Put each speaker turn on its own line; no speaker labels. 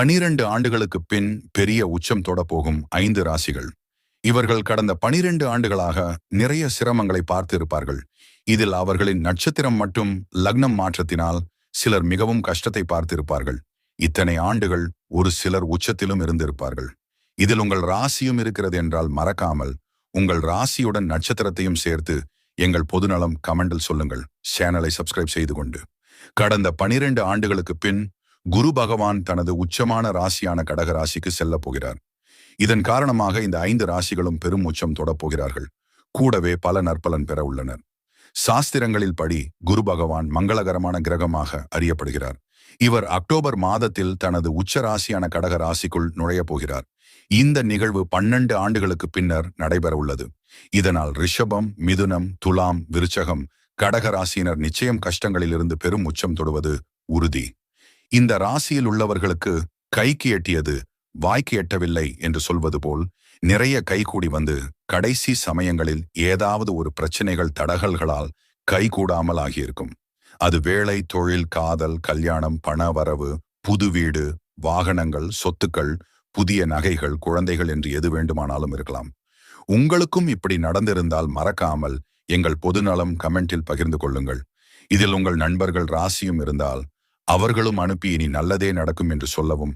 பனிரெண்டு ஆண்டுகளுக்கு பின் பெரிய உச்சம் தொடப்போகும் ஐந்து ராசிகள். இவர்கள் கடந்த பனிரெண்டு ஆண்டுகளாக நிறைய சிரமங்களை பார்த்திருப்பார்கள். இதில் அவர்களின் நட்சத்திரம் மற்றும் லக்னம் மாற்றத்தினால் சிலர் மிகவும் கஷ்டத்தை பார்த்திருப்பார்கள். இத்தனை ஆண்டுகள் ஒரு சிலர் உச்சத்திலும் இருந்திருப்பார்கள். இதில் உங்கள் ராசியும் இருக்கிறது என்றால் மறக்காமல் உங்கள் ராசியுடன் நட்சத்திரத்தையும் சேர்த்து எங்கள் பொதுநலம் கமெண்டில் சொல்லுங்கள். சேனலை சப்ஸ்கிரைப் செய்து கொண்டு. கடந்த பனிரெண்டு ஆண்டுகளுக்கு பின் குரு பகவான் தனது உச்சமான ராசியான கடக ராசிக்கு செல்லப் போகிறார். இதன் காரணமாக இந்த ஐந்து ராசிகளும் பெரும் உச்சம் தொடப்போகிறார்கள் கூடவே பல நற்பலன் பெற உள்ளனர். சாஸ்திரங்களில் படி குரு பகவான் மங்களகரமான கிரகமாக அறியப்படுகிறார். இவர் அக்டோபர் மாதத்தில் தனது உச்ச ராசியான கடக ராசிக்குள் நுழையப் போகிறார். இந்த நிகழ்வு பன்னெண்டு ஆண்டுகளுக்கு பின்னர் நடைபெற உள்ளது. இதனால் ரிஷபம் மிதுனம் துலாம் விருச்சகம் கடக ராசியினர் நிச்சயம் கஷ்டங்களிலிருந்து பெரும் உச்சம் தொடுவது உறுதி. இந்த ராசியில் உள்ளவர்களுக்கு கைக்கு எட்டியது வாய்க்கு எட்டவில்லை என்று சொல்வது போல் நிறைய கைகூடி வந்து கடைசி சமயங்களில் ஏதாவது ஒரு பிரச்சனைகள் தடகல்களால் கைகூடாமல் ஆகியிருக்கும் அது வேலை தொழில் காதல் கல்யாணம் பண வரவு புது வீடு வாகனங்கள் சொத்துக்கள் புதிய நகைகள் குழந்தைகள் என்று எது வேண்டுமானாலும் இருக்கலாம். உங்களுக்கும் இப்படி நடந்திருந்தால் மறக்காமல் எங்கள் பொதுநலம் கமெண்டில் பகிர்ந்து கொள்ளுங்கள். இதில் உங்கள் நண்பர்கள் ராசியும் இருந்தால் அவர்களும் அனுப்பி இனி நல்லதே நடக்கும் என்று சொல்லவும்